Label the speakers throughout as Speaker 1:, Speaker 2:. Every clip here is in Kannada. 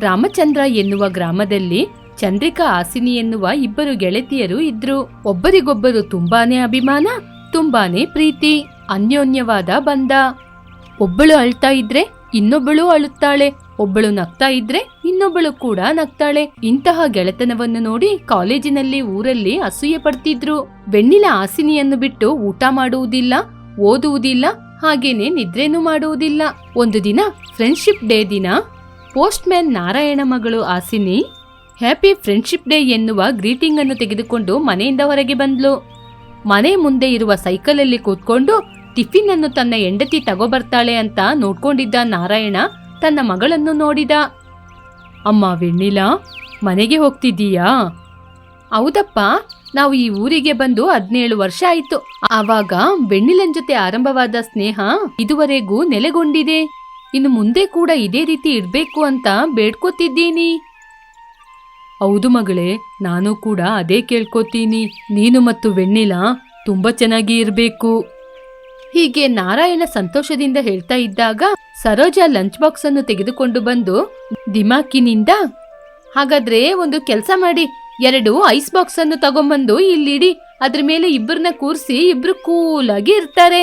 Speaker 1: ರಾಮಚಂದ್ರ ಎನ್ನುವ ಗ್ರಾಮದಲ್ಲಿ ಚಂದ್ರಿಕಾ ಆಸಿನಿ ಎನ್ನುವ ಇಬ್ಬರು ಗೆಳತಿಯರು ಇದ್ರು. ಒಬ್ಬರಿಗೊಬ್ಬರು ತುಂಬಾನೇ ಅಭಿಮಾನ, ತುಂಬಾನೇ ಪ್ರೀತಿ, ಅನ್ಯೋನ್ಯವಾದ ಬಂಧ ಒಬ್ಬಳು ಅಳ್ತಾ ಇದ್ರೆ ಇನ್ನೊಬ್ಬಳು ಅಳುತ್ತಾಳೆ, ಒಬ್ಬಳು ನಗ್ತಾ ಇದ್ರೆ ಇನ್ನೊಬ್ಬಳು ಕೂಡ ನಗ್ತಾಳೆ. ಇಂತಹ ಗೆಳೆತನವನ್ನು ನೋಡಿ ಕಾಲೇಜಿನಲ್ಲಿ ಊರಲ್ಲಿ ಅಸೂಯೆ ಪಡ್ತಿದ್ರು. ಬೆಣ್ಣಿಲ ಆಸಿನಿಯನ್ನು ಬಿಟ್ಟು ಊಟ ಮಾಡುವುದಿಲ್ಲ, ಓದುವುದಿಲ್ಲ, ಹಾಗೇನೆ ನಿದ್ರೆನೂ ಮಾಡುವುದಿಲ್ಲ. ಒಂದು ದಿನ ಫ್ರೆಂಡ್ಶಿಪ್ ಡೇ ದಿನ ಪೋಸ್ಟ್ ಮ್ಯಾನ್ ನಾರಾಯಣ ಮಗಳು ಆಸಿನಿ, ಹ್ಯಾಪಿ ಫ್ರೆಂಡ್ಶಿಪ್ ಡೇ ಎನ್ನುವ ಗ್ರೀಟಿಂಗ್ ಅನ್ನು ತೆಗೆದುಕೊಂಡು ಮನೆಯಿಂದ ಹೊರಗೆ ಬಂದ್ಲು. ಮನೆ ಮುಂದೆ ಇರುವ ಸೈಕಲಲ್ಲಿ ಕೂತ್ಕೊಂಡು ಟಿಫಿನ್ ಅನ್ನು ತನ್ನ ಹೆಂಡತಿ ತಗೋಬರ್ತಾಳೆ ಅಂತ ನೋಡ್ಕೊಂಡಿದ್ದ ನಾರಾಯಣ ತನ್ನ ಮಗಳನ್ನು ನೋಡಿದ. ಅಮ್ಮ ವೆಣ್ಣಿಲಾ, ಮನೆಗೆ ಹೋಗ್ತಿದ್ದೀಯಾ? ಹೌದಪ್ಪ, ನಾವು ಈ ಊರಿಗೆ ಬಂದು ಹದಿನೇಳು ವರ್ಷ ಆಯ್ತು. ಆವಾಗ ಬೆಣ್ಣಿಲನ್ ಜೊತೆ ಆರಂಭವಾದ ಸ್ನೇಹ ಇದುವರೆಗೂ ನೆಲೆಗೊಂಡಿದೆ. ಇನ್ನು ಮುಂದೆ ಕೂಡ ಇದೇ ರೀತಿ ಇರಬೇಕು ಅಂತ ಬೇಡ್ಕೋತಿದ್ದೀನಿ. ಹೌದು ಮಗಳೇ, ನಾನು ಕೂಡ ಅದೇ ಕೇಳ್ಕೋತೀನಿ. ನೀನು ಮತ್ತು ವೆಣ್ಣಿಲ ತುಂಬಾ ಚೆನ್ನಾಗಿ ಇರಬೇಕು. ಹೀಗೆ ನಾರಾಯಣ ಸಂತೋಷದಿಂದ ಹೇಳ್ತಾ ಇದ್ದಾಗ ಸರೋಜ ಲಂಚ್ ಬಾಕ್ಸ್ ಅನ್ನು ತೆಗೆದುಕೊಂಡು ಬಂದು, ದಿಮಾಕಿನಿಂದ, ಹಾಗಾದ್ರೆ ಒಂದು ಕೆಲಸ ಮಾಡಿ, ಎರಡು ಐಸ್ ಬಾಕ್ಸ್ ಅನ್ನು ತಗೊಂಬಂದು ಇಲ್ಲಿಡಿ. ಅದ್ರ ಮೇಲೆ ಇಬ್ಬರನ್ನ ಕೂರಿಸಿ ಇಬ್ರು ಕೂಲಾಗಿ ಇರ್ತಾರೆ.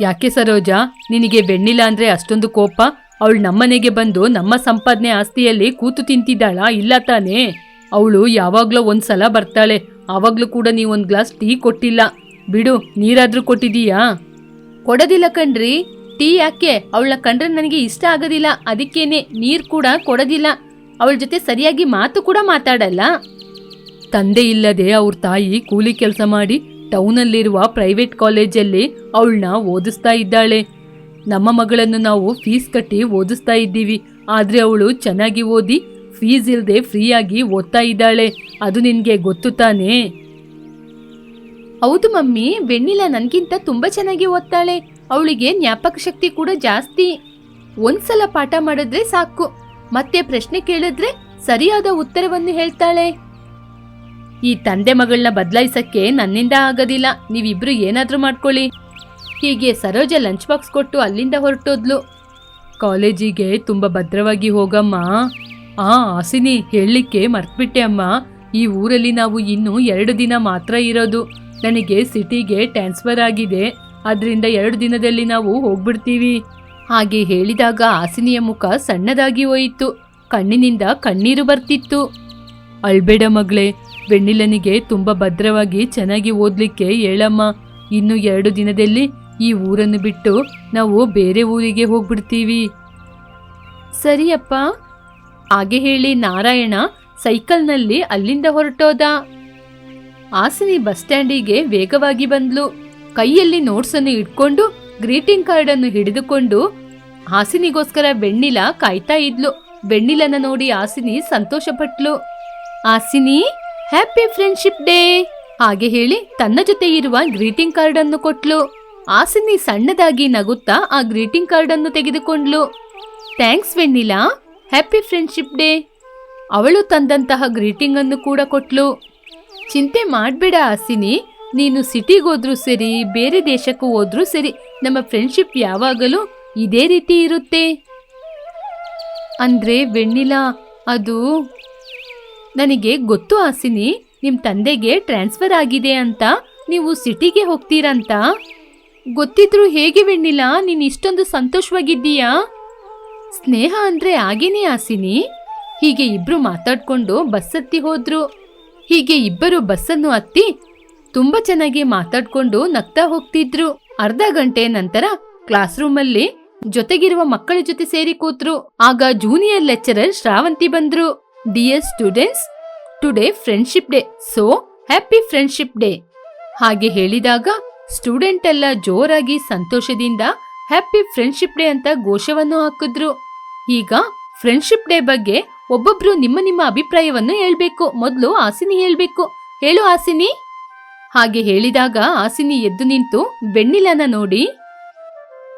Speaker 1: ಯಾಕೆ ಸರೋಜ? ನಿನಗೆ ಬೆಣ್ಣಿಲ್ಲ ಅಂದ್ರೆ ಅಷ್ಟೊಂದು ಕೋಪ? ಅವಳು ನಮ್ಮನೆಗೆ ಬಂದು ನಮ್ಮ ಸಂಪಾದನೆ ಆಸ್ತಿಯಲ್ಲಿ ಕೂತು ತಿಂತಿದ್ದಾಳ? ಇಲ್ಲ ತಾನೇ. ಅವಳು ಯಾವಾಗ್ಲೋ ಒಂದ್ಸಲ ಬರ್ತಾಳೆ. ಆವಾಗ್ಲೂ ಕೂಡ ನೀವು ಒಂದು ಗ್ಲಾಸ್ ಟೀ ಕೊಟ್ಟಿಲ್ಲ. ಬಿಡು, ನೀರಾದ್ರೂ ಕೊಟ್ಟಿದೀಯಾ ಕೊಡೋದಿಲ್ಲ ಕಣ್ರಿ. ಟೀ ಯಾಕೆ? ಅವಳನ್ನ ಕಂಡ್ರೆ ನನಗೆ ಇಷ್ಟ ಆಗೋದಿಲ್ಲ. ಅದಕ್ಕೇನೆ ನೀರ್ ಕೂಡ ಕೊಡೋದಿಲ್ಲ. ಅವಳ ಜೊತೆ ಸರಿಯಾಗಿ ಮಾತು ಕೂಡ ಮಾತಾಡಲ್ಲ. ತಂದೆ ಇಲ್ಲದೆ ಅವ್ರ ತಾಯಿ ಕೂಲಿ ಕೆಲಸ ಮಾಡಿ ಟೌನಲ್ಲಿರುವ ಪ್ರೈವೇಟ್ ಕಾಲೇಜಲ್ಲಿ ಅವಳನ್ನ ಓದಿಸ್ತಾ ಇದ್ದಾಳೆ. ನಮ್ಮ ಮಗಳನ್ನು ನಾವು ಫೀಸ್ ಕಟ್ಟಿ ಓದಿಸ್ತಾ ಇದ್ದೀವಿ. ಆದರೆ ಅವಳು ಚೆನ್ನಾಗಿ ಓದಿ ಫೀಸ್ ಇಲ್ಲದೆ ಫ್ರೀಯಾಗಿ ಓದ್ತಾ ಇದ್ದಾಳೆ. ಅದು ನಿನಗೆ ಗೊತ್ತು ತಾನೇ? ಹೌದು ಮಮ್ಮಿ ಬೆಣ್ಣಿಲ ನನಗಿಂತ ತುಂಬ ಚೆನ್ನಾಗಿ ಓದ್ತಾಳೆ. ಅವಳಿಗೆ ಜ್ಞಾಪಕ ಶಕ್ತಿ ಕೂಡ ಜಾಸ್ತಿ. ಒಂದ್ಸಲ ಪಾಠ ಮಾಡಿದ್ರೆ ಸಾಕು. ಮತ್ತೆ ಪ್ರಶ್ನೆ ಕೇಳಿದ್ರೆ ಸರಿಯಾದ ಉತ್ತರವನ್ನು ಹೇಳ್ತಾಳೆ. ಈ ತಂದೆ ಮಗಳನ್ನ ಬದಲಾಯಿಸಕ್ಕೆ ನನ್ನಿಂದ ಆಗೋದಿಲ್ಲ. ನೀವಿಬ್ರು ಏನಾದರೂ ಮಾಡ್ಕೊಳ್ಳಿ. ಹೀಗೆ ಸರೋಜ ಲಂಚ್ ಬಾಕ್ಸ್ ಕೊಟ್ಟು ಅಲ್ಲಿಂದ ಹೊರಟೋದ್ಲು. ಕಾಲೇಜಿಗೆ ತುಂಬ ಭದ್ರವಾಗಿ ಹೋಗಮ್ಮ. ಆ ಆಸಿನಿ ಹೇಳಲಿಕ್ಕೆ ಮರ್ತ್ಬಿಟ್ಟೆ ಅಮ್ಮ. ಈ ಊರಲ್ಲಿ ನಾವು ಇನ್ನೂ ಎರಡು ದಿನ ಮಾತ್ರ ಇರೋದು. ನನಗೆ ಸಿಟಿಗೆ ಟ್ರಾನ್ಸ್ಫರ್ ಆಗಿದೆ. ಅದರಿಂದ ಎರಡು ದಿನದಲ್ಲಿ ನಾವು ಹೋಗ್ಬಿಡ್ತೀವಿ. ಹಾಗೆ ಹೇಳಿದಾಗ ಆಸಿನಿಯ ಮುಖ ಸಣ್ಣದಾಗಿ ಹೋಯಿತು. ಕಣ್ಣಿನಿಂದ ಕಣ್ಣೀರು ಬರ್ತಿತ್ತು. ಅಳ್ಬೇಡ ಮಗಳೇ ಬೆಣ್ಣಿಲನಿಗೆ ತುಂಬ ಭದ್ರವಾಗಿ ಚೆನ್ನಾಗಿ ಓದ್ಲಿಕ್ಕೆ ಹೇಳಮ್ಮ, ಇನ್ನು ಎರಡು ದಿನದಲ್ಲಿ ಈ ಊರನ್ನು ಬಿಟ್ಟು ನಾವು ಬೇರೆ ಊರಿಗೆ ಹೋಗ್ಬಿಡ್ತೀವಿ. ಸರಿಯಪ್ಪ ಹಾಗೆ ಹೇಳಿ ನಾರಾಯಣ ಸೈಕಲ್ನಲ್ಲಿ ಅಲ್ಲಿಂದ ಹೊರಟೋದ. ಆಸಿನಿ ಬಸ್ ಸ್ಟ್ಯಾಂಡಿಗೆ ವೇಗವಾಗಿ ಬಂದ್ಲು. ಕೈಯಲ್ಲಿ ನೋಟ್ಸನ್ನು ಇಟ್ಕೊಂಡು ಗ್ರೀಟಿಂಗ್ ಕಾರ್ಡ್ ಅನ್ನು ಹಿಡಿದುಕೊಂಡು ಹಾಸಿನಿಗೋಸ್ಕರ ಬೆಣ್ಣಿಲ ಕಾಯ್ತಾ ಇದ್ಲು. ಬೆಣ್ಣಿಲನ ನೋಡಿ ಹಾಸಿನಿ ಸಂತೋಷಪಟ್ಲು. ಹಾಸಿನಿ? ಹ್ಯಾಪಿ ಫ್ರೆಂಡ್ಶಿಪ್ ಡೇ ಹಾಗೆ ಹೇಳಿ ತನ್ನ ಜೊತೆ ಇರುವ ಗ್ರೀಟಿಂಗ್ ಕಾರ್ಡ್ ಅನ್ನು ಕೊಟ್ಲು. ಆಸಿನಿ ಸಣ್ಣದಾಗಿ ನಗುತ್ತಾ ಆ ಗ್ರೀಟಿಂಗ್ ಕಾರ್ಡ್ ಅನ್ನು ತೆಗೆದುಕೊಂಡ್ಲು. Thanks Vennila happy friendship day ಅವಳು ತಂದಂತಹ ಗ್ರೀಟಿಂಗ್ ಅನ್ನು ಕೂಡ ಕೊಟ್ಲು. ಚಿಂತೆ ಮಾಡಬೇಡ ಆಸಿನಿ. ನೀನು ಸಿಟಿಗೋದ್ರೂ ಸರಿ, ಬೇರೆ ದೇಶಕ್ಕೂ ಹೋದ್ರೂ ಸರಿ, ನಮ್ಮ ಫ್ರೆಂಡ್ಶಿಪ್ ಯಾವಾಗಲೂ ಇದೇ ರೀತಿ ಇರುತ್ತೆ. ಅಂದ್ರೆ ವೆಣ್ಣಿಲಾ ಅದು ನನಗೆ ಗೊತ್ತು ಆಸಿನಿ ನಿಮ್ಮ ತಂದೆಗೆ ಟ್ರಾನ್ಸ್ಫರ್ ಆಗಿದೆ ಅಂತ. ನೀವು ಸಿಟಿಗೆ ಹೋಗ್ತೀರಂತ? ಗೊತ್ತಿದ್ರು ಹೇಗೆ ವೆಣ್ಣಿಲ್ಲ ನೀನ್ ಇಷ್ಟೊಂದು ಸಂತೋಷವಾಗಿದ್ದೀಯಾ? ಸ್ನೇಹ ಅಂದ್ರೆ ಆಗೇನೆ ಆಸಿನಿ. ಹೀಗೆ ಇಬ್ರು ಮಾತಾಡ್ಕೊಂಡು ಬಸ್ ಹತ್ತಿ ಹೋದ್ರು. ಹೀಗೆ ಇಬ್ಬರು ಬಸ್ಸನ್ನು ಹತ್ತಿ ತುಂಬಾ ಚೆನ್ನಾಗಿ ಮಾತಾಡ್ಕೊಂಡು ನಗ್ತಾ ಹೋಗ್ತಿದ್ರು. ಅರ್ಧ ಗಂಟೆ ನಂತರ ಕ್ಲಾಸ್ ರೂಮಲ್ಲಿ ಜೊತೆಗಿರುವ ಮಕ್ಕಳ ಜೊತೆ ಸೇರಿ ಕೂತ್ರು. ಆಗ ಜೂನಿಯರ್ ಲೆಕ್ಚರರ್ ಶ್ರಾವಂತಿ ಬಂದ್ರು. Dear students today friendship day so happy friendship day ಹಾಗೆ ಹೇಳಿದಾಗ ಸ್ಟೂಡೆಂಟ್ ಎಲ್ಲ ಜೋರಾಗಿ ಸಂತೋಷದಿಂದ ಹ್ಯಾಪಿ ಫ್ರೆಂಡ್ಶಿಪ್ ಡೇ ಅಂತ ಘೋಷವನ್ನು ಹಾಕಿದ್ರು. ಈಗ ಫ್ರೆಂಡ್ಶಿಪ್ ಡೇ ಬಗ್ಗೆ ಒಬ್ಬೊಬ್ರು ನಿಮ್ಮ ನಿಮ್ಮ ಅಭಿಪ್ರಾಯವನ್ನು ಹೇಳ್ಬೇಕು. ಮೊದಲು ಆಸಿನಿ ಹೇಳ್ಬೇಕು. ಹೇಳು ಆಸಿನಿ ಹಾಗೆ ಹೇಳಿದಾಗ ಆಸಿನಿ ಎದ್ದು ನಿಂತು ಬೆಣ್ಣಿಲನ ನೋಡಿ.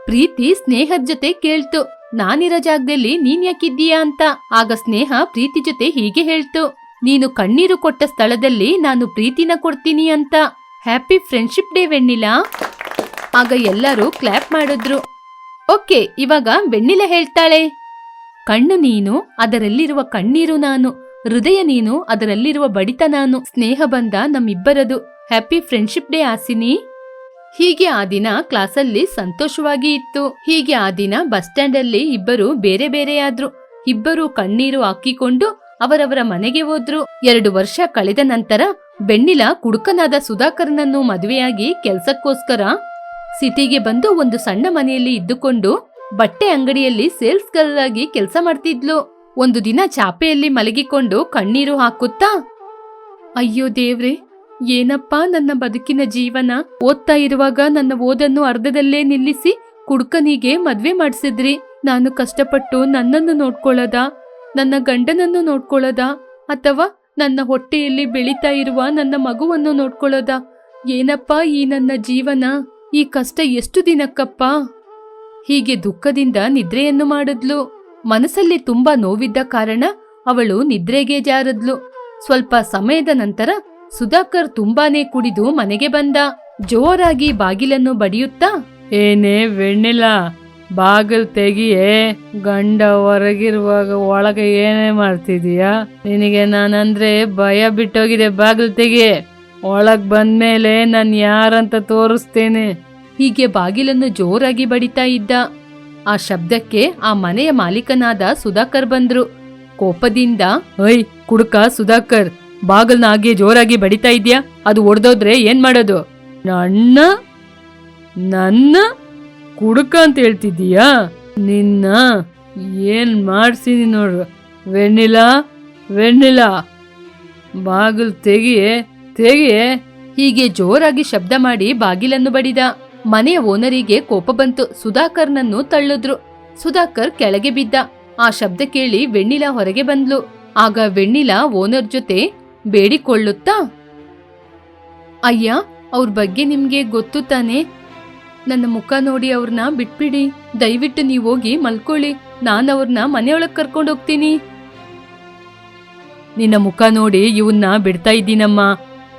Speaker 1: ಪ್ರೀತಿ, ಸ್ನೇಹದ ಜೊತೆ ಕೇಳ್ತು. ನಾನಿರೋ ಜಾಗದಲ್ಲಿ ನೀನ್ ಯಾಕಿದ್ದೀಯಾ ಅಂತ? ಆಗ ಸ್ನೇಹ ಪ್ರೀತಿ ಜೊತೆ ಹೀಗೆ ಹೇಳ್ತು. ನೀನು ಕಣ್ಣೀರು ಕೊಟ್ಟ ಸ್ಥಳದಲ್ಲಿ ನಾನು ಪ್ರೀತಿನ ಕೊಡ್ತೀನಿ ಅಂತ. Happy friendship day Vennila? ಆಗ ಎಲ್ಲರೂ ಕ್ಲಾಪ್ ಮಾಡಿದ್ರು. ಓಕೆ, ಇವಾಗ ಬೆಣ್ಣಿಲ ಹೇಳ್ತಾಳೆ. ಕಣ್ಣು ನೀನು, ಅದರಲ್ಲಿರುವ ಕಣ್ಣೀರು ನಾನು. ಹೃದಯ ನೀನು, ಅದರಲ್ಲಿರುವ ಬಡಿತ ನಾನು. ಸ್ನೇಹ ಬಂದ ನಮ್ಮಿಬ್ಬರದು. Happy friendship day Hasini. ಹೀಗೆ ಆ ದಿನ ಕ್ಲಾಸಲ್ಲಿ ಸಂತೋಷವಾಗಿ ಇತ್ತು. ಹೀಗೆ ಆ ದಿನ ಬಸ್ ಸ್ಟ್ಯಾಂಡ್ ಅಲ್ಲಿ ಇಬ್ಬರು ಬೇರೆ ಬೇರೆಯಾದ್ರು. ಇಬ್ಬರು ಕಣ್ಣೀರು ಹಾಕಿಕೊಂಡು ಅವರವರ ಮನೆಗೆ ಹೋದ್ರು. ಎರಡು ವರ್ಷ ಕಳೆದ ನಂತರ ಬೆಣ್ಣಿಲ ಕುಡುಕನಾದ ಸುಧಾಕರ್ನನ್ನು ಮದುವೆಯಾಗಿ ಕೆಲ್ಸಕ್ಕೋಸ್ಕರ ಸಿಟಿಗೆ ಬಂದು ಒಂದು ಸಣ್ಣ ಮನೆಯಲ್ಲಿ ಇದ್ದುಕೊಂಡು ಬಟ್ಟೆ ಅಂಗಡಿಯಲ್ಲಿ ಸೇಲ್ಸ್ ಗರ್ಲ್ ಆಗಿ ಕೆಲಸ ಮಾಡ್ತಿದ್ಲು. ಒಂದು ದಿನ ಚಾಪೆಯಲ್ಲಿ ಮಲಗಿಕೊಂಡು ಕಣ್ಣೀರು ಹಾಕುತ್ತಾ, ಅಯ್ಯೋ ದೇವ್ರೆ ಏನಪ್ಪಾ ನನ್ನ ಬದುಕಿನ ಜೀವನ? ಓದ್ತಾ ಇರುವಾಗ ನನ್ನ ಓದನ್ನು ಅರ್ಧದಲ್ಲೇ ನಿಲ್ಲಿಸಿ ಕುಡುಕನಿಗೆ ಮದ್ವೆ ಮಾಡಿಸಿದ್ರಿ. ನಾನು ಕಷ್ಟಪಟ್ಟು ನನ್ನನ್ನು ನೋಡ್ಕೊಳ್ಳೋದ? ನನ್ನ ಗಂಡನನ್ನು ನೋಡ್ಕೊಳ್ಳೋದ? ಅಥವಾ ನನ್ನ ಹೊಟ್ಟೆಯಲ್ಲಿ ಬೆಳೀತಾ ಇರುವ ನನ್ನ ಮಗುವನ್ನು ನೋಡ್ಕೊಳ್ಳೋದ? ಏನಪ್ಪ ಈ ನನ್ನ ಜೀವನ? ಈ ಕಷ್ಟ ಎಷ್ಟು ದಿನಕ್ಕಪ್ಪ? ಹೀಗೆ ದುಃಖದಿಂದ ನಿದ್ರೆಯನ್ನು ಮಾಡಿದ್ಲು. ಮನಸ್ಸಲ್ಲಿ ತುಂಬಾ ನೋವಿದ್ದ ಕಾರಣ ಅವಳು ನಿದ್ರೆಗೆ ಜಾರದ್ಲು. ಸ್ವಲ್ಪ ಸಮಯದ ನಂತರ ಸುಧಾಕರ್ ತುಂಬಾನೇ ಕುಡಿದು ಮನೆಗೆ ಬಂದ. ಜೋರಾಗಿ ಬಾಗಿಲನ್ನು ಬಡಿಯುತ್ತಾ ಏನೇ ವೆಣ್ಣಿಲ್ಲ ಬಾಗಿಲ್ ತೆಗಿಯೇ ಗಂಡ ಹೊರಗಿರುವಾಗ ಒಳಗೆ ಏನೇ ಮಾಡ್ತಿದೀಯಾ? ನಿನಗೆ ನಾನಂದ್ರೆ ಭಯ ಬಿಟ್ಟೋಗಿದೆ ಬಾಗಿಲ್ ತೆಗಿ ಒಳಗ್ ಬಂದ್ಮೇಲೆ ನಾನು ಯಾರಂತ ತೋರಿಸ್ತೇನೆ. ಹೀಗೆ ಬಾಗಿಲನ್ನು ಜೋರಾಗಿ ಬಡಿತಾ ಇದ್ದ. ಆ ಶಬ್ದಕ್ಕೆ ಆ ಮನೆಯ ಮಾಲೀಕನಾದ ಸುಧಾಕರ್ ಬಂದ್ರು. ಕೋಪದಿಂದ ಐ ಕುಡುಕ ಸುಧಾಕರ್. ಬಾಗಲ್ನ ಹಾಗೆ ಜೋರಾಗಿ ಬಡಿತಾ ಇದ್ಯಾ? ಅದು ಒಡೆದೋದ್ರೆ ಏನ್ ಮಾಡೋದು? ನನ್ನ ನನ್ನ ಕುಡುಕ ಅಂತ ಹೇಳ್ತಿದ್ದೀಯಾ? ನಿನ್ನ ಏನ್ ಮಾಡ್ಸಿನಿ ನೋಡು. ವೆಣ್ಣಿಲಾ ವೆಣ್ಣಿಲ ಬಾಗಿಲು ತೆಗಿಯೇ ತೆಗಿಯೇ. ಹೀಗೆ ಜೋರಾಗಿ ಶಬ್ದ ಮಾಡಿ ಬಾಗಿಲನ್ನು ಬಡಿದ ಮನೆಯ ಓನರಿಗೆ ಕೋಪ ಬಂತು. ಸುಧಾಕರ್ನನ್ನು ತಳ್ಳಿದ್ರು. ಸುಧಾಕರ್ ಕೆಳಗೆ ಬಿದ್ದ. ಆ ಶಬ್ದ ಕೇಳಿ ವೆಣ್ಣಿಲ ಹೊರಗೆ ಬಂದ್ಲು. ಆಗ ವೆಣ್ಣಿಲ ಓನರ್ ಜೊತೆ ಬೇಡಿಕೊಳ್ಳುತ್ತಾ? ಅಯ್ಯ, ಅವ್ರ ಬಗ್ಗೆ ನಿಮ್ಗೆ ಗೊತ್ತು ತಾನೆ? ನನ್ನ ಮುಖ ನೋಡಿ ಅವ್ರನ್ನ ಬಿಟ್ಬಿಡಿ. ದಯವಿಟ್ಟು ನೀವು ಹೋಗಿ ಮಲ್ಕೊಳ್ಳಿ. ನಾನು ಅವ್ರನ್ನ ಮನೆಯೊಳಗ್ ಕರ್ಕೊಂಡು ಹೋಗ್ತೀನಿ. ನಿನ್ನ ಮುಖ ನೋಡಿ ಇವನ್ನ ಬಿಡ್ತಾ ಇದ್ದೀನಮ್ಮ.